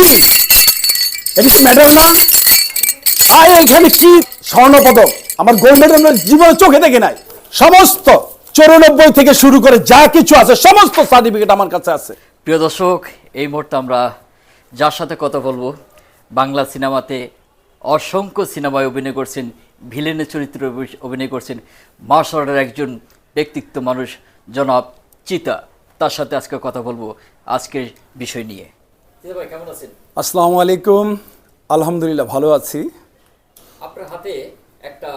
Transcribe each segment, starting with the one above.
কি মেডেল না আয় এখানে কি স্বর্ণপদক? আমার গোল্ড মেডেল জীবনে চোখে দেখে নাই। সমস্ত চৌরানব্বই থেকে শুরু করে যা কিছু আছে, সমস্ত সার্টিফিকেট আমার কাছে আছে। প্রিয় দর্শক, এই মুহূর্তে আমরা যার সাথে কথা বলব, বাংলা সিনেমাতে অসংখ্য সিনেমায় অভিনয় করছেন, ভিলেনের চরিত্রে অভিনয় করছেন মার্শাল আর্টের একজন ব্যক্তিত্ব মানুষ জনাব চিতা। তার সাথে আজকে কথা বলব, আজকের বিষয় নিয়ে। আসসালামু আলাইকুম। আলহামদুলিল্লাহ ভালো আছি। আপনার হাতে একটা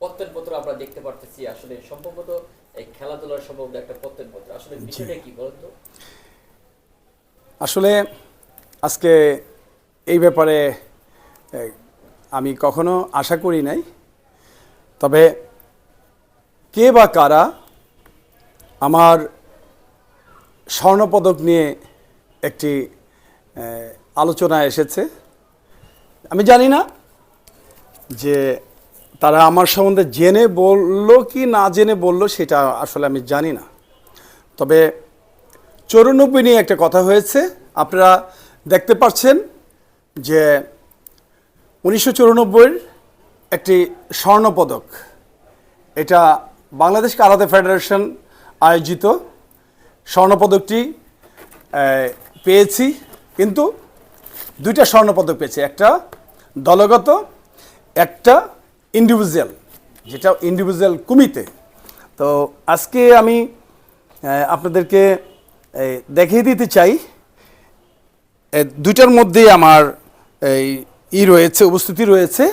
প্রত্যয়নপত্র আমরা দেখতে পারতেছি আসলে সম্ভবত এই খেলাধুলার সম্ভবত একটা প্রত্যয়নপত্র আসলে বিষয়টা কি বলুন তো? আসলে আজকে এই ব্যাপারে আমি কখনো আশা করি নাই। তবে কে বা কারা আমার স্বর্ণপদক নিয়ে একটি এ, আলোচনা এসেছে। আমি জানি না যে তারা আমার সম্বন্ধে জেনে বলল কি না জেনে বলল সেটা আসলে আমি জানি না। তবে চৌরানব্বই নিয়ে একটা কথা হয়েছে। আপনারা দেখতে পাচ্ছেন যে উনিশশো চৌরানব্বইয়ের একটি স্বর্ণপদক এটা বাংলাদেশ কারাতে ফেডারেশন আয়োজিত। স্বর্ণপদকটি পেয়েছি। কিন্তু দুইটা স্বর্ণপদক পেয়েছে, একটা দলগত, একটা ইন্ডিভিজুয়াল যেটা ইন্ডিভিজুয়াল কুমিতে। তো আজকে আমি আপনাদেরকে দেখিয়ে দিতে চাই দুইটার মধ্যেই আমার এই ই রয়েছে, উপস্থিতি রয়েছে।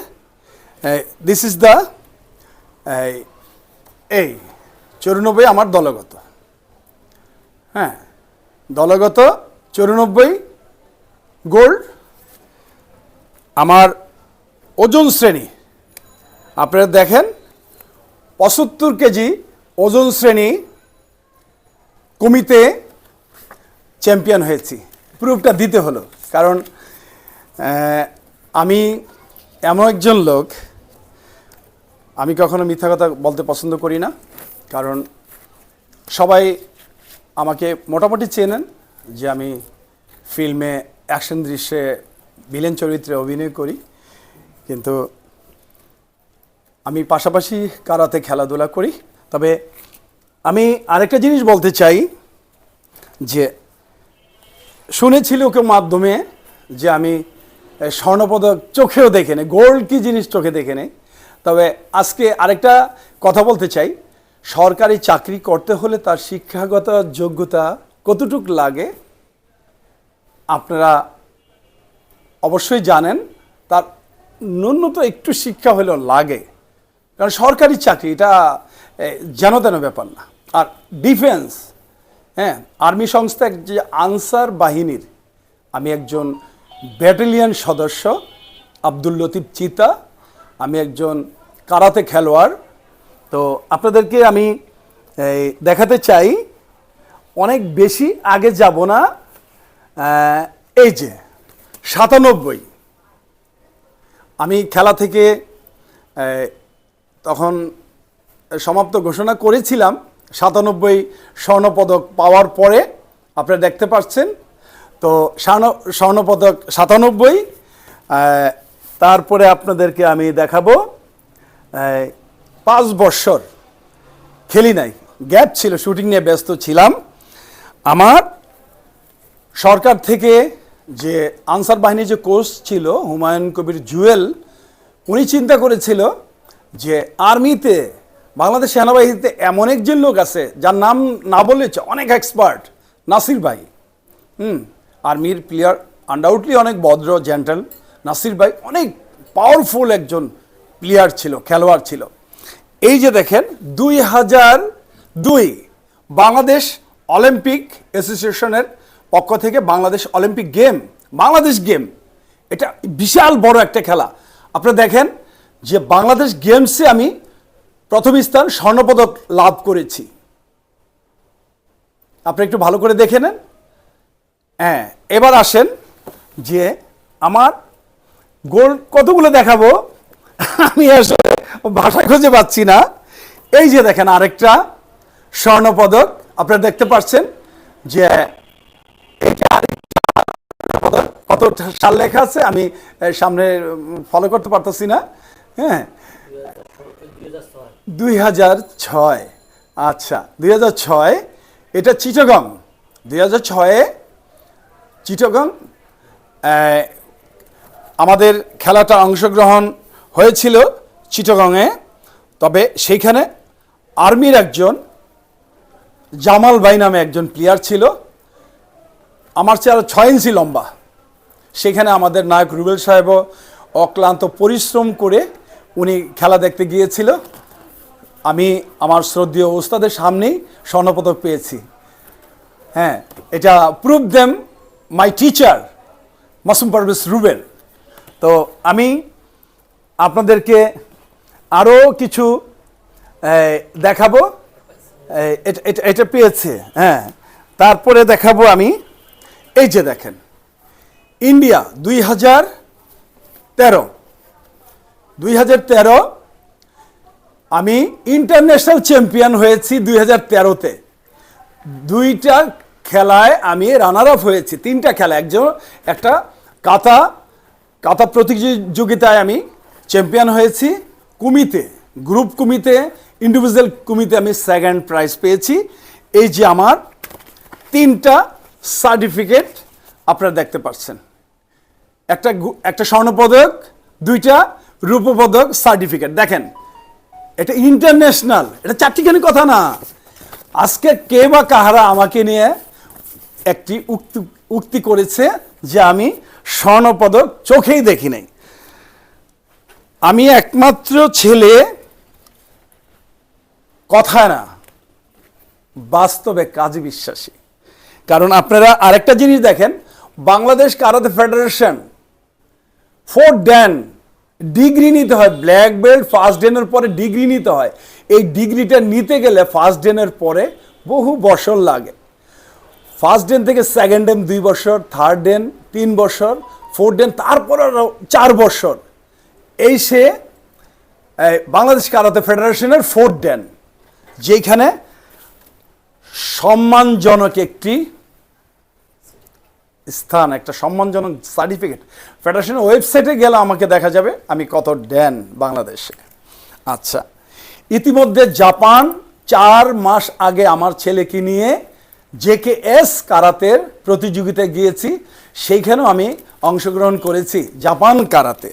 দিস ইজ দ্য এই চৌরানব্বই আমার দলগত। হ্যাঁ দলগত, চৌরানব্বই গোল্ড, আমার ওজন শ্রেণি। আপনারা দেখেন, পঁচাত্তর কেজি ওজন শ্রেণি কমিতে চ্যাম্পিয়ন হয়েছি। প্রুফটা দিতে হলো, কারণ আমি এমন একজন লোক, আমি কখনো মিথ্যা কথা বলতে পছন্দ করি না, কারণ সবাই আমাকে মোটামুটি চেনেন যে আমি ফিল্মে অ্যাকশন দৃশ্যে ভিলেন চরিত্রে অভিনয় করি, কিন্তু আমি পাশাপাশি কারাতে খেলাধুলা করি। তবে আমি আরেকটা জিনিস বলতে চাই যে শুনেছিল ওকে মাধ্যমে যে আমি স্বর্ণপদক চোখেও দেখে নেই, গোল্ড কি জিনিস চোখে দেখে নেই। তবে আজকে আরেকটা কথা বলতে চাই, সরকারি চাকরি করতে হলে তার শিক্ষাগত যোগ্যতা কতটুক লাগে? আপনারা অবশ্যই জানেন, তার ন্যূনতম একটু শিক্ষা হলেও লাগে। কারণ সরকারি চাকরি, এটা যেন তেন ব্যাপার না। আর ডিফেন্স হ্যাঁ আর্মি সংস্থা এক যে আনসার বাহিনীর, আমি একজন ব্যাটালিয়ন সদস্য, আব্দুল লতিফ চিতা, আমি একজন কারাতে খেলোয়াড়। তো আপনাদেরকে আমি দেখাতে চাই, অনেক বেশি আগে যাব না এই যে, সাতানব্বই। আমি খেলা থেকে তখন সমাপ্ত ঘোষণা করেছিলাম, সাতানব্বই স্বর্ণপদক পাওয়ার পরে, আপনারা দেখতে পাচ্ছেন, তো স্বর্ণ, স্বর্ণপদক সাতানব্বই তারপরে আপনাদেরকে আমি দেখাবো পাঁচ বৎসর খেলি নাই। গ্যাপ ছিল, শুটিং নিয়ে ব্যস্ত ছিলাম। আমার সরকার থেকে যে আনসার বাহিনীর যে কোর্স ছিল, হুমায়ুন কবির জুয়েল, উনি চিন্তা করেছিল যে আর্মিতে, বাংলাদেশ সেনাবাহিনীতে এমন একজন লোক আছে, যার নাম না বলেছে অনেক এক্সপার্ট নাসির ভাই। হুম, আর্মির প্লেয়ার আনডাউটলি অনেক ভদ্র জেন্টাল নাসির ভাই অনেক পাওয়ারফুল একজন প্লেয়ার ছিল, খেলোয়াড় ছিল। এই যে দেখেন, দুই হাজার দুই, বাংলাদেশ অলিম্পিক অ্যাসোসিয়েশনের পক্ষ থেকে Bangladesh Olympic game, Bangladesh game, এটা বিশাল বড় একটা খেলা। আপনারা দেখেন যে বাংলাদেশ গেমসে আমি প্রথম স্থান স্বর্ণপদক লাভ করেছি। আপনি একটু ভালো করে দেখে নেন। হ্যাঁ এবার আসেন যে আমার গোল কতগুলো দেখাবো? আমি আসলে ভাষা খুঁজে পাচ্ছি না। এই যে দেখেন আরেকটা স্বর্ণপদক, আপনারা দেখতে পাচ্ছেন যে সাল লেখা আছে, আমি সামনে ফলো করতে পারতেছি না। হ্যাঁ? দুই হাজার ছয়। আচ্ছা দুই হাজার ছয়, এটা চিটগং। দুই হাজার ছয়ে, চিটগং আমাদের খেলাটা অংশগ্রহণ হয়েছিল চিটগংয়ে। তবে সেইখানে আর্মির একজন, জামাল ভাই নামে একজন প্লেয়ার ছিল। আমার চেয়ে আরও ছয় ইঞ্চি লম্বা। সেখানে আমাদের নায়ক রুবেল সাহেবও অক্লান্ত পরিশ্রম করে উনি খেলা দেখতে গিয়েছিল। আমি আমার শ্রদ্ধেয় ওস্তাদের সামনেই স্বর্ণপদক পেয়েছি। হ্যাঁ এটা prove them my teacher Masum Parvez Rubel তো আমি আপনাদেরকে আরও কিছু দেখাবো। এটা- পেয়েছে হ্যাঁ। তারপরে দেখাবো আমি, এই যে দেখেন। ইন্ডিয়া দুই হাজার তেরো। দুই হাজার তেরো আমি ইন্টারন্যাশনাল চ্যাম্পিয়ন হয়েছি দুই হাজার তেরোতে। দুইটা খেলায় আমি রানার আপ হয়েছি, তিনটা খেলা। একজন একটা কাতা কাতা প্রতিযোগিতায় আমি চ্যাম্পিয়ন হয়েছি kumite, group kumite individual kumite আমি সেকেন্ড প্রাইজ পেয়েছি। এই যে আমার তিনটা সার্টিফিকেট আপনারা দেখতে পাচ্ছেন। একটা একটা স্বর্ণপদক, দুইটা রূপপদক সার্টিফিকেট দেখেন, এটা ইন্টারন্যাশনাল এটা চারটিখানি কথা না। আজকে কে বা কাহারা আমাকে নিয়ে একটি উক্তি উক্তি করেছে যে আমি স্বর্ণপদক চোখেই দেখি নাই। আমি একমাত্র ছেলে কথা না, বাস্তবে কাজে বিশ্বাসী। কারণ আপনারা আরেকটা জিনিস দেখেন, Bangladesh karate federation four dan degree নিতে হয় ব্ল্যাক বেল্ট ফার্স্ট ডেনের পরে ডিগ্রি নিতে হয়। এই ডিগ্রিটা নিতে গেলে ফার্স্ট ডেনের পরে বহু বছর লাগে। ফার্স্ট ডেন থেকে সেকেন্ড ডেন দুই বছর থার্ড ডেন তিন বছর ফোর্থ ডেন তারপর চার বছর। এই সে বাংলাদেশ কারাতে ফেডারেশনের ফোর্থ ডেন যেখানে সম্মানজনক একটি স্থান, একটা সম্মানজনক সার্টিফিকেট ফেডারেশনের ওয়েবসাইটে গেলে আমাকে দেখা যাবে, আমি কত ড্যান বাংলাদেশে। আচ্ছা ইতিমধ্যে জাপান চার মাস আগে আমার ছেলেকে নিয়ে জেকে এস কারাতের প্রতিযোগিতায় গিয়েছি, সেইখানেও আমি অংশগ্রহণ করেছি, জাপান কারাতে।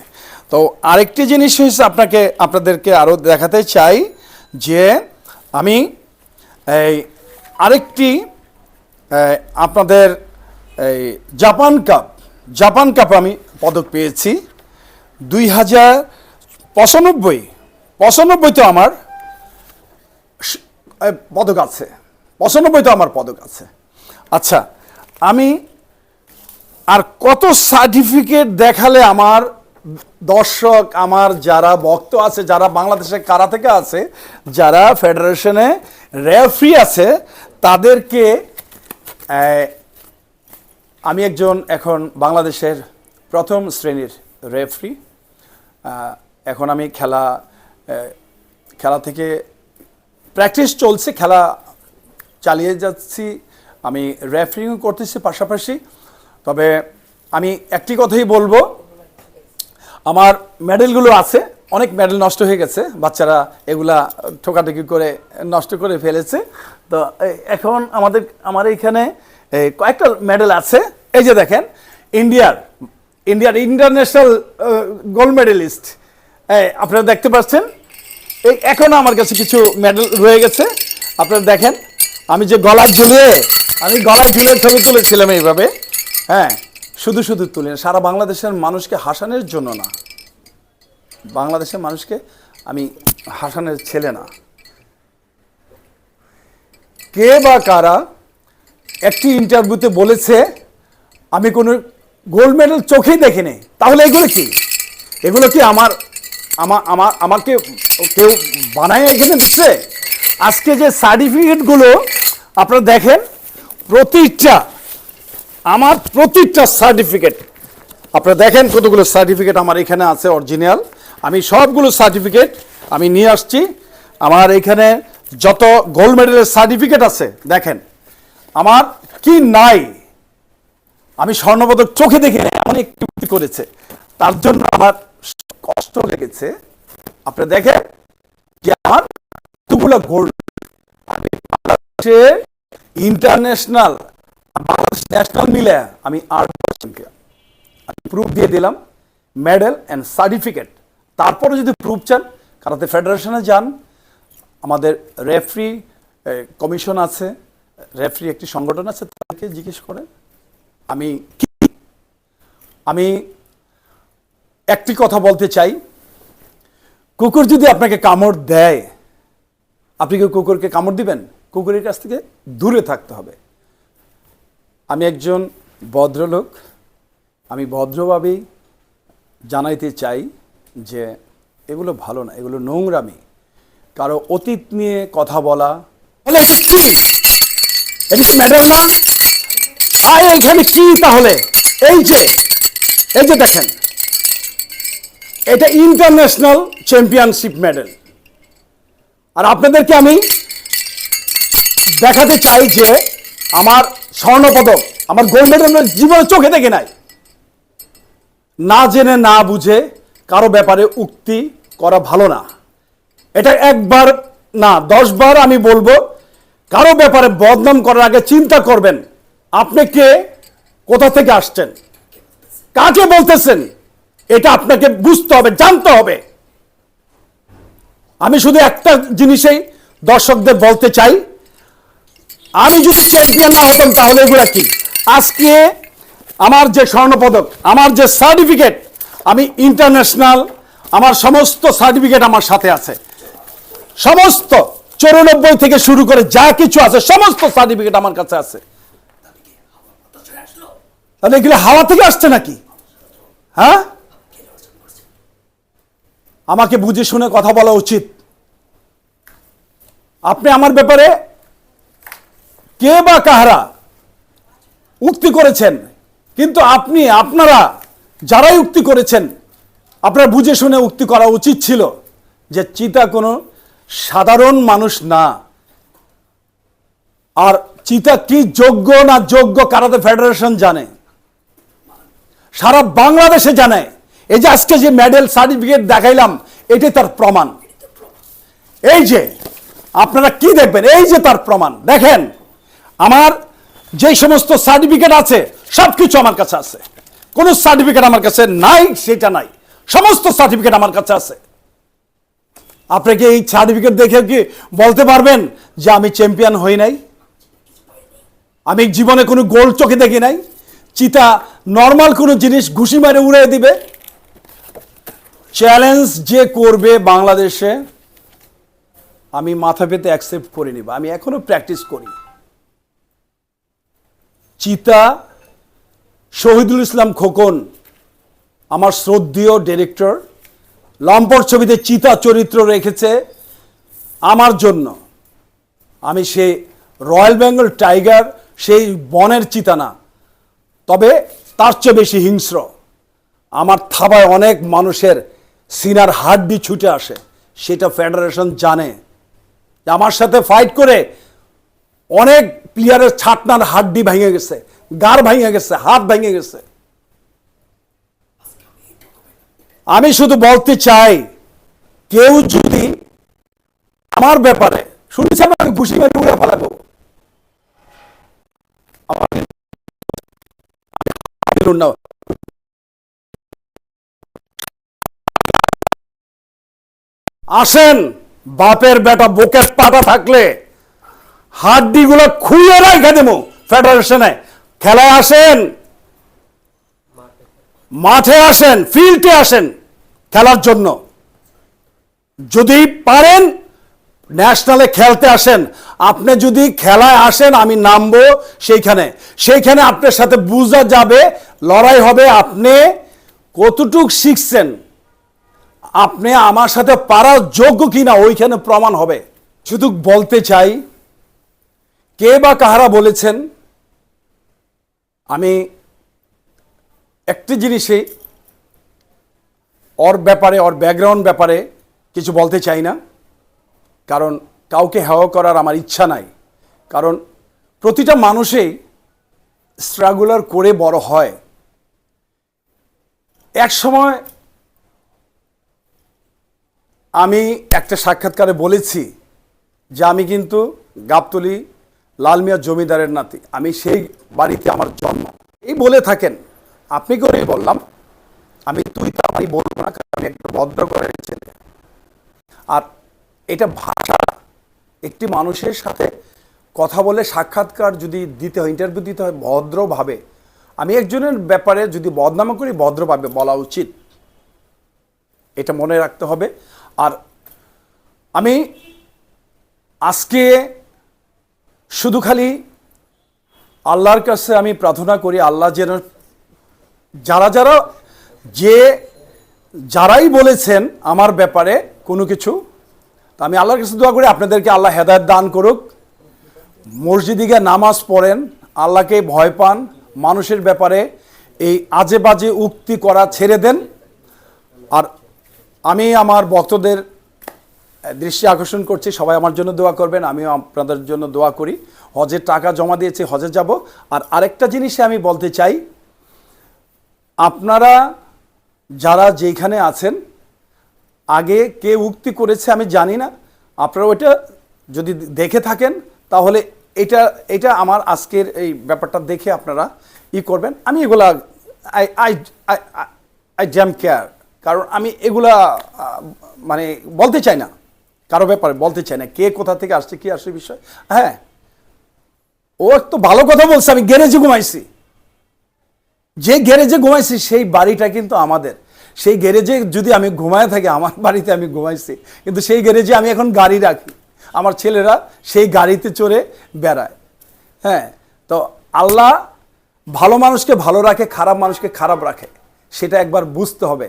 তো আরেকটি জিনিস হয়েছে আপনাকে, আপনাদেরকে আরও দেখাতে চাই, যে আমি এই আরেকটি আপনাদের এই জাপান কাপ জাপান কাপ আমি পদক পেয়েছি। দুই হাজার পঁচানব্বই পঁচানব্বইতে আমার পদক আছে। পঁচানব্বইতে আমার পদক আছে। আচ্ছা আমি আর কত সার্টিফিকেট দেখালে আমার দর্শক, আমার যারা ভক্ত আছে, যারা বাংলাদেশে কারা থেকে আছে, যারা ফেডারেশনে রেফারি আছে, তাদেরকে আমি একজন এখন বাংলাদেশের প্রথম শ্রেণির রেফারি এখন আমি খেলা খেলা থেকে প্র্যাকটিস চলছে, খেলা চালিয়ে যাচ্ছি, আমি রেফারিং করতেছি পাশাপাশি। তবে আমি একটি কথাই বলব, আমার মেডেলগুলো আছে, অনেক মেডেল নষ্ট হয়ে গেছে, বাচ্চারা এগুলা ঠোকাঠুকি করে নষ্ট করে ফেলেছে। তো এখন আমাদের, আমার এইখানে কয়েকটা মেডেল আছে। এই যে দেখেন, ইন্ডিয়ার ইন্ডিয়ার ইন্টারন্যাশনাল গোল্ড মেডেলিস্ট। আপনারা দেখতে পাচ্ছেন? এই, এখনও আমার কাছে কিছু মেডেল রয়ে গেছে। আপনারা দেখেন, আমি যে গলায় ঝুলিয়ে, আমি গলায় ঝুলিয়ে ছবি তুলেছিলাম এইভাবে। হ্যাঁ শুধু শুধু তুলে সারা বাংলাদেশের মানুষকে হাসানোর জন্য না। বাংলাদেশের মানুষকে আমি হাসানের ছেলে না। কে বা কারা একটি ইন্টারভিউতে বলেছে আমি কোনো গোল্ড মেডেল চোখেই দেখিনি। তাহলে এগুলো কি? এগুলো কি আমার আমার আমার আমাকে কেউ বানায় এখানে দিচ্ছে? আজকে যে সার্টিফিকেটগুলো আপনারা দেখেন, প্রতিটা, আমার প্রতিটা সার্টিফিকেট আপনারা দেখেন কতগুলো সার্টিফিকেট আমার এখানে আছে অরিজিনাল আমি সবগুলো সার্টিফিকেট আমি নিয়ে আসছি। আমার এখানে যত গোল্ড মেডেলের সার্টিফিকেট আছে, দেখেন, আমার কি নাই? আমি স্বর্ণপদক চোখে দেখে এমন একটি করেছে। তার জন্য আমার কষ্ট লেগেছে। আপনি দেখেন, যে আমার কতগুলো গোল্ড ইন্টারন্যাশনাল বাংলাদেশ ন্যাশনাল মিলে আমি আট চ্যাম্পিয়ন আমি প্রুফ দিয়ে দিলাম মেডেল অ্যান্ড সার্টিফিকেট তারপরে যদি প্রুফ চান কারাতে ফেডারেশনে যান, আমাদের রেফরি কমিশন আছে রেফরি একটি সংগঠন আছে, তাদেরকে জিজ্ঞেস করেন। আমি আমি একটি কথা বলতে চাই। কুকুর যদি আপনাকে কামড় দেয়, আপনি কি কুকুরকে কামড় দিবেন? কুকুরের কাছ থেকে দূরে থাকতে হবে। আমি একজন ভদ্রলোক। আমি ভদ্রভাবেই জানাইতে চাই যে এগুলো ভালো না, এগুলো নোংরামি। কারও অতীত নিয়ে কথা বলা এটা ম্যাডাম না? আয় এইখানে কি তাহলে? এই যে এই যে দেখেন, এটা ইন্টারন্যাশনাল চ্যাম্পিয়নশিপ মেডেল আর আপনাদেরকে আমি দেখাতে চাই যে আমার স্বর্ণপদক, আমার গোল্ড মেডেল জীবনে চোখে দেখে নাই। না জেনে, না বুঝে কারও ব্যাপারে উক্তি করা ভালো না। এটা একবার না, দশবার আমি বলব, কারও ব্যাপারে বদনাম করার আগে চিন্তা করবেন। আপনি কে? কোথা থেকে আসছেন? কাকে বলতেছেন? এটা আপনাকে বুঝতে হবে, জানতে হবে। আমি শুধু একটা জিনিসেই দর্শকদের বলতে চাই। আমি যদি চ্যাম্পিয়ন না হতাম, তাহলে এগুলা কি? আজকে আমার যে স্বর্ণপদক, আমার যে সার্টিফিকেট, আমি ইন্টারন্যাশনাল, আমার সমস্ত সার্টিফিকেট আমার সাথে আছে। সমস্ত চৌরানব্বই থেকে শুরু করে যা কিছু আছে, সমস্ত সার্টিফিকেট আমার কাছে আছে। তাহলে এগুলো হাওয়া থেকে আসছে নাকি? হ্যাঁ? আমাকে বুঝে শুনে কথা বলা উচিত। আপনি আমার ব্যাপারে কে বা কাহারা উক্তি করেছেন? কিন্তু আপনি, আপনারা যারাই উক্তি করেছেন, আপনারা বুঝে শুনে উক্তি করা উচিত ছিল যে চিতা কোনো সাধারণ মানুষ না। আর চিতা কি যোগ্য না যোগ্য কারাতে ফেডারেশন জানে? সারা বাংলাদেশে জানে, এই যে আজকে যে মেডেল সার্টিফিকেট দেখাইলাম, এটাই তার প্রমাণ। এই যে, আপনারা কি দেখবেন? এই যে তার প্রমাণ। দেখেন, আমার যে সমস্ত সার্টিফিকেট আছে সব কিছু আমার কাছে আছে। কোনো সার্টিফিকেট আমার কাছে নাই, সেটা নাই। সমস্ত সার্টিফিকেট আমার কাছে আছে। আপনি কি এই সার্টিফিকেট দেখে কি বলতে পারবেন যে আমি চ্যাম্পিয়ন হই নাই? আমি জীবনে কোনো গোল চোখে দেখি নাই? চিতা নর্মাল কোনো জিনিস ঘুষি মারে উড়ে দিবে। চ্যালেঞ্জ যে করবে বাংলাদেশে, আমি মাথা পেতে অ্যাকসেপ্ট করে নিব। আমি এখনও প্র্যাকটিস করি। চিতা শহীদুল ইসলাম খোকন, আমার শ্রদ্ধেয় ডিরেক্টর লম্পট ছবিতে চিতা চরিত্র রেখেছে আমার জন্য। আমি সেই রয়্যাল বেঙ্গল টাইগার সেই বনের চিতা না। তবে তার চেয়ে বেশি হিংস্র। আমার থাবায় অনেক মানুষের সিনার হাড্ডি ছুটে আসে, সেটা ফেডারেশন জানে। আমার সাথে ফাইট করে অনেক প্লেয়ারের ছাটনার হাড্ডি ভেঙে গেছে গার ভেঙে গেছে, হাত ভেঙে গেছে। আমি শুধু বলতে চাই, কেউ যদি আমার ব্যাপারে, শুনেছি আমাকে ঘুষি মেরে উড়ে ফেলাবো না। আসেন, বাপের বেটা বুকের পাটা থাকলে হাড্ডিগুলো খুলে রাখে দেবো ফেডারেশনে খেলায় আসেন, মাঠে আসেন ফিল্ডে আসেন, খেলার জন্য। যদি পারেন ন্যাশনালে খেলতে আসেন। আপনি যদি খেলায় আসেন, আমি নামবো সেইখানে। সেইখানে আপনার সাথে বুঝা যাবে, লড়াই হবে। আপনি কতটুক শিখছেন? আপনি আমার সাথে পারার যোগ্য কিনা, ওইখানে প্রমাণ হবে। শুধু বলতে চাই, কে বা কাহারা বলেছেন, আমি একটি জিনিসে ওর ব্যাপারে, ওর ব্যাকগ্রাউন্ড ব্যাপারে কিছু বলতে চাই না। কারণ কাউকে হেওয়া করার আমার ইচ্ছা নাই। কারণ প্রতিটা মানুষেই স্ট্রাগুলার করে বড় হয়। এক সময় আমি একটা সাক্ষাৎকারে বলেছি যে আমি কিন্তু গাবতলি লাল মিয়া জমিদারের নাতি। আমি সেই বাড়িতে আমার জন্ম। এই বলে থাকেন, আপনি করেই বললাম, আমি তুই তো আমি বলব না, কারণ আমি একটা ভদ্র করে ছেলে। আর এটা ভাষা। একটি মানুষের সাথে কথা বলে সাক্ষাৎকার যদি দিতে হয় ইন্টারভিউ দিতে হয় ভদ্রভাবে, আমি একজনের ব্যাপারে যদি বদনামা করি, ভদ্রভাবে বলা উচিত। এটা মনে রাখতে হবে। আর আমি আজকে শুধু খালি আল্লাহর কাছে আমি প্রার্থনা করি, আল্লাহ যেন যারা যারা যে যারাই বলেছেন আমার ব্যাপারে কোনো কিছু তা আমি আল্লাহর কাছে দোয়া করি, আপনাদেরকে আল্লাহ হেদায়ত দান করুক। মসজিদে গিয়ে নামাজ পড়েন, আল্লাহকে ভয় পান, মানুষের ব্যাপারে এই আজে বাজে উক্তি করা ছেড়ে দেন। আর আমি আমার ভক্তদের দৃষ্টি আকর্ষণ করছি, সবাই আমার জন্য দোয়া করবেন, আমিও আপনাদের জন্য দোয়া করি। হজের টাকা জমা দিয়েছি, হজে যাব। আর আরেকটা জিনিসে আমি বলতে চাই, আপনারা যারা যেখানে আছেন আগে কে উক্তি করেছে আমি জানি না। আপনারা ওইটা যদি দেখে থাকেন, তাহলে এটা এটা আমার আজকের এই ব্যাপারটা দেখে আপনারা ই করবেন। আমি এগুলা I I I jam care কারণ আমি এগুলা মানে বলতে চাই না। কারও ব্যাপারে বলতে চাই না। কে কোথা থেকে আসছে, কি আসছে বিষয়? হ্যাঁ। ও একটু ভালো কথা বলছে, আমি গ্যারেজে ঘুমাইছি। যে গ্যারেজে ঘুমাইছি, সেই বাড়িটা কিন্তু আমাদের। সেই গ্যারেজে যদি আমি ঘুমায় থাকি, আমার বাড়িতে আমি ঘুমাইছি, কিন্তু সেই গ্যারেজে আমি এখন গাড়ি রাখি। আমার ছেলেরা সেই গাড়িতে চড়ে বেড়ায়। হ্যাঁ তো আল্লাহ ভালো মানুষকে ভালো রাখে, খারাপ মানুষকে খারাপ রাখে। সেটা একবার বুঝতে হবে।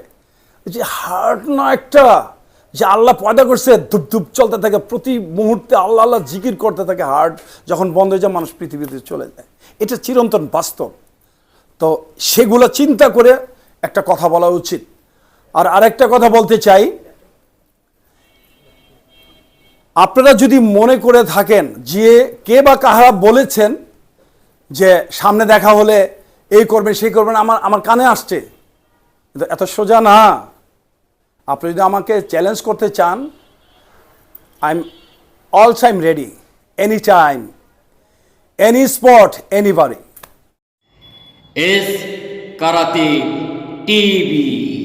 যে হার্ট না একটা, যে আল্লাহ পয়দা করছে, ধুপ ধুপ চলতে থাকে, প্রতি মুহূর্তে আল্লাহ আল্লাহ জিকির করতে থাকে হার্ট যখন বন্ধ হয়ে যায়, মানুষ পৃথিবীতে চলে যায়। এটা চিরন্তন বাস্তব। তো সেগুলো চিন্তা করে একটা কথা বলা উচিত। আর আরেকটা কথা বলতে চাই। আপনারা যদি মনে করে থাকেন যে কে বা কাহারা বলেছেন যে সামনে দেখা হলে এই করবেন, সেই করবেন, আমার আমার কানে আসছে। কিন্তু এত সোজা না। আপনি যদি আমাকে চ্যালেঞ্জ করতে চান I am all time ready any time any spot anybody S karate TV.